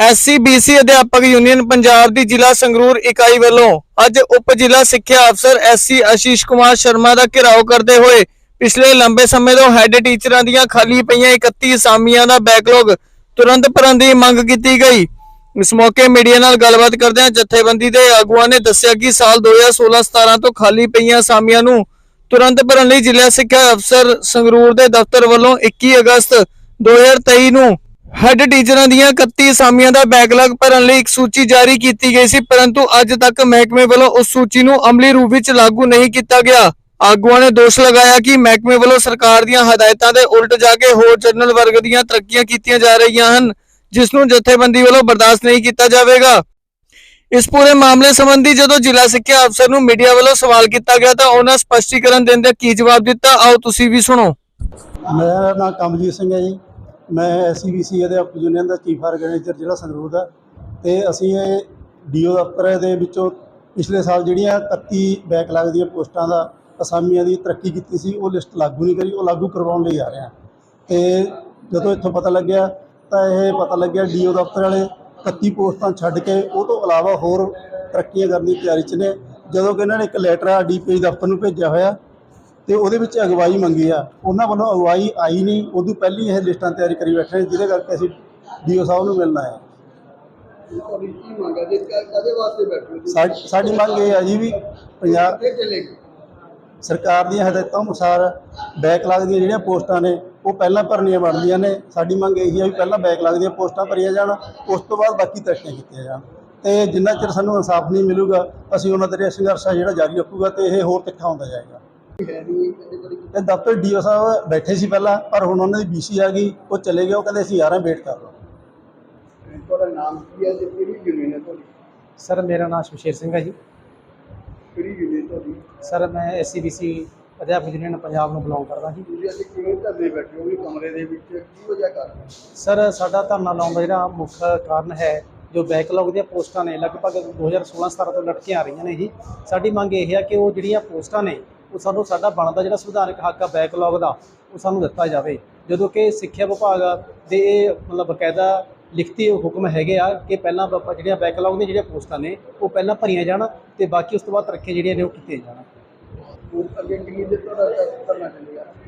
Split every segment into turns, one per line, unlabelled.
SCBC ਅਧਿਆਪਕ union Punjab ਦੀ ਜ਼ਿਲ੍ਹਾ ਸੰਗਰੂਰ ਇਕਾਈ ਵੱਲੋਂ ਅੱਜ ਉਪ ਜ਼ਿਲ੍ਹਾ ਸਿੱਖਿਆ ਅਫਸਰ ਐਸਸੀ ਆਸ਼ੀਸ਼ ਕੁਮਾਰ ਸ਼ਰਮਾ ਦਾ ਘਿਰਾਓ ਕਰਦੇ ਹੋਏ ਪਿਛਲੇ ਲੰਬੇ ਸਮੇਂ ਤੋਂ ਹੈੱਡ ਟੀਚਰਾਂ ਦੀਆਂ ਖਾਲੀ ਪਈਆਂ 31 ਅਸਾਮੀਆਂ ਦਾ ਬੈਕਲੌਗ ਤੁਰੰਤ ਭਰਨ ਦੀ ਮੰਗ ਕੀਤੀ ਗਈ। ਇਸ ਮੌਕੇ ਮੀਡੀਆ ਨਾਲ ਗੱਲਬਾਤ ਕਰਦਿਆਂ ਜਥੇਬੰਦੀ ਦੇ ਆਗੂਆਂ ਨੇ ਦੱਸਿਆ ਕਿ ਸਾਲ 2016-17 ਤੋਂ ਖਾਲੀ ਪਈਆਂ ਅਸਾਮੀਆਂ ਨੂੰ ਤੁਰੰਤ ਭਰਨ ਲਈ ਜ਼ਿਲ੍ਹਾ ਸਿੱਖਿਆ ਅਫਸਰ ਸੰਗਰੂਰ ਦੇ ਦਫ਼ਤਰ ਵੱਲੋਂ 21 ਅਗਸਤ 2023 ਨੂੰ ਹੈੱਡ ਟੀਚਰਾਂ ਦੀਆਂ 31 ਅਸਾਮੀਆਂ ਦਾ ਬੈਕਲੌਗ ਭਰਨ ਲਈ ਇੱਕ ਸੂਚੀ ਜਾਰੀ ਕੀਤੀ ਗਈ ਸੀ, ਪਰੰਤੂ ਅੱਜ ਤੱਕ ਮਹਿਕਮੇ ਵੱਲੋਂ ਉਸ ਸੂਚੀ ਨੂੰ ਅਮਲੀ ਰੂਪ ਵਿੱਚ ਲਾਗੂ ਨਹੀਂ ਕੀਤਾ ਗਿਆ। ਆਗੂਆਂ ਨੇ ਦੋਸ਼ ਲਗਾਇਆ ਕਿ ਮਹਿਕਮੇ ਵੱਲੋਂ ਸਰਕਾਰ ਦੀਆਂ ਹਦਾਇਤਾਂ ਦੇ ਉਲਟ ਜਾ ਕੇ ਹੋਰ ਜਨਰਲ ਵਰਗ ਦੀਆਂ ਤਰੱਕੀਆਂ ਕੀਤੀਆਂ ਜਾ ਰਹੀਆਂ ਹਨ, ਜਿਸ ਨੂੰ ਜਥੇਬੰਦੀ ਵੱਲੋਂ ਬਰਦਾਸ਼ਤ ਨਹੀਂ ਕੀਤਾ ਜਾਵੇਗਾ। ਇਸ ਪੂਰੇ ਮਾਮਲੇ ਸੰਬੰਧੀ ਜਦੋਂ ਜ਼ਿਲ੍ਹਾ ਸਿੱਖਿਆ ਅਫਸਰ ਨੂੰ ਮੀਡੀਆ ਵੱਲੋਂ ਸਵਾਲ ਕੀਤਾ ਗਿਆ ਤਾਂ ਉਹਨਾਂ ਸਪਸ਼ਟੀਕਰਨ ਦਿੰਦੇ ਕੀ ਜਵਾਬ ਦਿੱਤਾ, ਆਓ ਤੁਸੀਂ ਵੀ ਸੁਣੋ।
ਮੇਰਾ ਨਾਮ ਕਮਲਜੀਤ ਸਿੰਘ ਹੈ ਜੀ। ਮੈਂ ਐਸਸੀਬੀਸੀ ਅਧਿਆਪਕ ਯੂਨੀਅਨ ਦਾ ਚੀਫ ਆਰਗੇਨਾਈਜ਼ਰ ਜ਼ਿਲ੍ਹਾ ਸੰਗਰੂਰ ਦਾ। ਤੇ ਅਸੀਂ ਇਹ ਡੀਓ ਦਫ਼ਤਰ ਦੇ ਵਿੱਚੋਂ ਪਿਛਲੇ ਸਾਲ ਜਿਹੜੀਆਂ 31 ਬੈਕਲਾਗ ਦੀਆਂ ਪੋਸਟਾਂ ਦਾ ਅਸਾਮੀਆਂ ਦੀ ਤਰੱਕੀ ਕੀਤੀ ਸੀ, ਉਹ ਲਿਸਟ ਲਾਗੂ ਨਹੀਂ ਕਰੀ, ਉਹ ਲਾਗੂ ਕਰਵਾਉਣ ਲਈ ਆ ਰਹੇ ਹਾਂ। ਤੇ ਜਦੋਂ ਇੱਥੋਂ ਪਤਾ ਲੱਗਿਆ, ਤਾਂ ਇਹ ਪਤਾ ਲੱਗਿਆ ਡੀਓ ਦਫ਼ਤਰ ਵਾਲੇ 31 ਪੋਸਟਾਂ ਛੱਡ ਕੇ, ਉਹ ਤੋਂ ਇਲਾਵਾ ਹੋਰ ਤਰੱਕੀਆਂ ਕਰਨ ਦੀ ਤਿਆਰੀ 'ਚ ਨੇ। ਜਦੋਂ ਕਿ ਇਹਨਾਂ ਨੇ ਇੱਕ ਲੈਟਰ ਆ ਡੀਪੀ ਦਫ਼ਤਰ ਨੂੰ ਭੇਜਿਆ ਹੋਇਆ ਤੇ ਉਹਦੇ ਵਿੱਚ ਅਗਵਾਈ ਮੰਗੀ ਆ। ਉਹਨਾਂ ਵੱਲੋਂ ਅਗਵਾਈ ਆਈ ਨਹੀਂ। ਉਦੋਂ ਪਹਿਲੀ ਇਹ ਲਿਸਟਾਂ ਤਿਆਰੀ ਕਰੀ ਬੈਠੇ ਨੇ, ਜਿਹਦੇ ਕਰਕੇ ਅਸੀਂ ਡੀਓ ਸਾਹਿਬ ਨੂੰ ਮਿਲਣਾ ਹੈ ਸਾਡੀ ਮੰਗ ਇਹ ਆ ਜੀ ਵੀ ਪੰਜਾਬ ਸਰਕਾਰ ਦੀਆਂ ਹਦਾਇਤਾਂ ਅਨੁਸਾਰ ਬੈਕਲਾਗ ਦੀਆਂ ਜਿਹੜੀਆਂ ਪੋਸਟਾਂ ਨੇ, ਉਹ ਪਹਿਲਾਂ ਭਰਨੀਆਂ ਬਣਦੀਆਂ ਨੇ। ਸਾਡੀ ਮੰਗ ਇਹੀ ਆ ਵੀ ਪਹਿਲਾਂ ਬੈਕਲਾਗ ਦੀਆਂ ਪੋਸਟਾਂ ਭਰੀਆਂ ਜਾਣ, ਉਸ ਤੋਂ ਬਾਅਦ ਬਾਕੀ ਤਰੱਕੀਆਂ ਕੀਤੀਆਂ ਜਾਣ। ਤੇ ਜਿੰਨਾ ਚਿਰ ਸਾਨੂੰ ਇਨਸਾਫ ਨਹੀਂ ਮਿਲੂਗਾ, ਅਸੀਂ ਉਹਨਾਂ ਦੇ ਸੰਘਰਸ਼ ਆ ਜਿਹੜਾ ਜਾਰੀ ਰੱਖੂਗਾ ਤੇ ਇਹ ਹੋਰ ਤਿੱਖਾ ਹੁੰਦਾ ਜਾਏਗਾ। ਤੇ ਦਫ਼ਤਰ ਡੀਓ ਸਾਹਿਬ ਬੈਠੇ ਸੀ ਪਹਿਲਾਂ ਪਰ ਹੁਣ ਉਹਨਾਂ ਦੀ ਬੀਸੀ ਆ ਗਈ ਉਹ ਚਲੇ ਗਏ ਉਹ ਕਹਿੰਦੇ ਅਸੀਂ ਆ ਰਹੇ ਵੇਟ ਕਰ ਲਓ
ਤੁਹਾਡਾ ਨਾਮ ਕੀ ਹੈ ਤੇ ਕਿਹੜੀ ਯੂਨੀਅਨ ਹੈ ਤੁਹਾਡੀ?
ਸਰ ਮੇਰਾ ਨਾਮ ਸ਼ਮਸ਼ੇਰ ਸਿੰਘ ਹੈ ਜੀ।
ਕਿਹੜੀ ਯੂਨੀਅਨ ਤੁਹਾਡੀ?
ਸਰ ਮੈਂ ਐਸਸੀਬੀਸੀ ਅਧਿਆਪਕ ਯੂਨੀਅਨ ਪੰਜਾਬ ਨੂੰ ਬਿਲੋਂਗ ਕਰਦਾ ਜੀ।
ਤੁਸੀਂ ਅੱਜ ਕਿਵੇਂ ਧਰਨੇ ਬੈਠੇ ਹੋ? ਵੀ ਕਮਰੇ ਦੇ ਵਿੱਚ ਕੀ ਵਜ੍ਹਾ ਕਾਰਨ
ਸਰ ਸਾਡਾ ਧਰਨਾ ਲਾਉਣ ਦਾ ਜਿਹੜਾ ਮੁੱਖ ਕਾਰਨ ਹੈ ਜੋ ਬੈਕਲੌਗ ਦੀਆਂ ਪੋਸਟਾਂ ਨੇ ਲਗਭਗ 2016-17 ਤੋਂ ਲਟਕੀਆਂ ਆ ਰਹੀਆਂ ਨੇ ਜੀ। ਸਾਡੀ ਮੰਗ ਇਹ ਹੈ ਕਿ ਉਹ ਜਿਹੜੀਆਂ ਪੋਸਟਾਂ ਨੇ ਉਹ ਸਾਨੂੰ ਸਾਡਾ ਬਣਦਾ ਜਿਹੜਾ ਸੰਵਿਧਾਨਕ ਹੱਕ ਆ ਬੈਕਲੌਗ ਦਾ, ਉਹ ਸਾਨੂੰ ਦਿੱਤਾ ਜਾਵੇ। ਜਦੋਂ ਕਿ ਸਿੱਖਿਆ ਵਿਭਾਗ ਦੇ ਇਹ ਮਤਲਬ ਬਕਾਇਦਾ ਲਿਖਤੀ ਹੁਕਮ ਹੈਗੇ ਆ ਕਿ ਪਹਿਲਾਂ ਆਪਾਂ ਜਿਹੜੀਆਂ ਬੈਕਲੌਗ ਦੀਆਂ ਜਿਹੜੀਆਂ ਪੋਸਟਾਂ ਨੇ, ਉਹ ਪਹਿਲਾਂ ਭਰੀਆਂ ਜਾਣ ਤੇ ਬਾਕੀ ਉਸ ਤੋਂ ਬਾਅਦ ਤਰੱਕੀਆਂ ਜਿਹੜੀਆਂ ਨੇ, ਉਹ ਕੀਤੀਆਂ ਜਾਣ।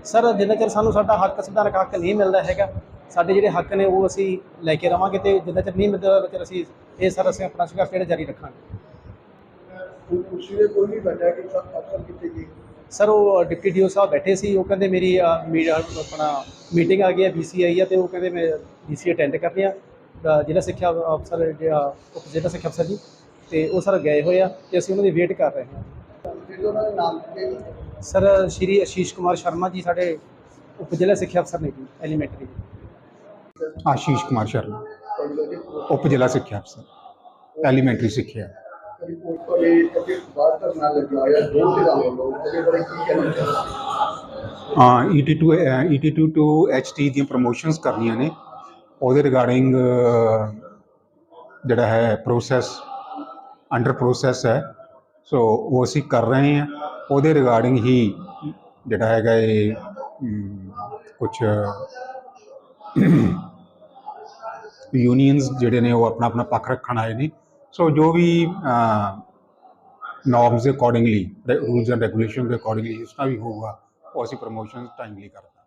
ਸਰ, ਜਿੰਨਾ ਚਿਰ ਸਾਨੂੰ ਸਾਡਾ ਹੱਕ, ਸੰਵਿਧਾਨਕ ਹੱਕ ਨਹੀਂ ਮਿਲਦਾ ਹੈਗਾ, ਸਾਡੇ ਜਿਹੜੇ ਹੱਕ ਨੇ, ਉਹ ਅਸੀਂ ਲੈ ਕੇ ਰਵਾਂਗੇ ਤੇ ਜਿੰਨਾ ਚਿਰ ਨਹੀਂ ਮਿਲਦਾ ਉਹਨਾਂ ਚਿਰ ਅਸੀਂ ਇਹ ਸਰ ਅਸੀਂ ਆਪਣਾ ਸੰਘਰਸ਼ ਜਿਹੜਾ ਜਾਰੀ ਰੱਖਾਂਗੇ।
ਕੁਰਸੀ ਦੇ ਕੋਈ ਨਹੀਂ ਬੈਠਾ ਕਿ ਸਭ ਅਫਸਰ ਕਿੱਥੇ ਗਏ?
ਸਰ ਉਹ ਡਿਪਟੀ ਡੀਓ ਸਾਹਿਬ ਬੈਠੇ ਸੀ। ਉਹ ਕਹਿੰਦੇ ਮੇਰੀ ਅ, ਮੀ- ਅ, ਆਪਣਾ ਮੀਟਿੰਗ ਆ ਗਈ ਹੈ ਬੀਸੀ ਆਈ ਹੈ ਤੇ ਉਹ ਕਹਿੰਦੇ ਮੈਂ ਬੀਸੀ ਅਟੈਂਡ ਕਰਨੀ ਆ। ਅ, ਜ਼ਿਲ੍ਹਾ ਸਿੱਖਿਆ ਅਫਸਰ ਜਿਹੜਾ ਉਪ ਜ਼ਿਲ੍ਹਾ ਸਿੱਖਿਆ ਅਫਸਰ ਜੀ। ਤੇ ਉਹ ਸਰ ਗਏ ਹੋਏ ਆ ਤੇ ਅਸੀਂ ਉਹਨਾਂ ਦੀ ਵੇਟ ਕਰ ਰਹੇ ਹਾਂ।
ਉਹਨਾਂ ਦੇ ਨਾਮ
ਸਰ ਸ਼੍ਰੀ ਆਸ਼ੀਸ਼ ਕੁਮਾਰ ਸ਼ਰਮਾ ਜੀ ਸਾਡੇ ਉਪ ਜ਼ਿਲ੍ਹਾ ਸਿੱਖਿਆ ਅਫਸਰ ਨੇ ਜੀ ਐਲੀਮੈਂਟਰੀ।
ਆਸ਼ੀਸ਼ ਕੁਮਾਰ ਸ਼ਰਮਾ
ਤੁਹਾਡੇ
ਉਪ ਜ਼ਿਲ੍ਹਾ ਸਿੱਖਿਆ ਅਫਸਰ ਐਲੀਮੈਂਟਰੀ ਸਿੱਖਿਆ।
ਕਦੀ ਪੋਸਟ ਵਾਲੇ ਅੱਗੇ ਬਾਹਰ ਧਰਨਾ ਲੱਗਿਆ ਜਾਂ ਦੋ ਤੇ ਦਾ ਉਹਦੇ ਬਾਰੇ ਕੀ ਕਹਿਣਾ ਚਾਹੁੰਦੇ
ET2 ET2 ਟੂ HT ਦੀਆਂ ਪ੍ਰੋਮੋਸ਼ਨਸ ਕਰਨੀਆਂ ਨੇ। ਉਹਦੇ ਰਿਗਾਰਡਿੰਗ ਜਿਹੜਾ ਹੈ ਪ੍ਰੋਸੈਸ ਅੰਡਰ ਪ੍ਰੋਸੈਸ ਹੈ। ਸੋ ਉਹ ਅਸੀਂ ਕਰ ਰਹੇ ਹਾਂ। ਉਹਦੇ ਰਿਗਾਰਡਿੰਗ ਹੀ ਜਿਹੜਾ ਹੈਗਾ ਇਹ ਕੁਝ ਯੂਨੀਅਨਸ ਜਿਹੜੇ ਨੇ, ਉਹ ਆਪਣਾ ਆਪਣਾ ਪੱਖ ਰੱਖਣ ਆਏ ਨੇ। ਸੋ ਜੋ ਵੀ ਨੋਰਮਸ ਦੇ ਅਕੋਰਡਿੰਗਲੀ ਰੂਲਸ ਐਂਡ ਰੈਗੂਲੇਸ਼ਨ ਦੇ ਅਕੋਰਡਿੰਗਲੀ ਜਿਸ ਤਰ੍ਹਾਂ ਵੀ ਹੋਊਗਾ, ਉਹ ਅਸੀਂ ਪ੍ਰਮੋਸ਼ਨ ਟਾਈਮਲੀ ਕਰਾਂਗੇ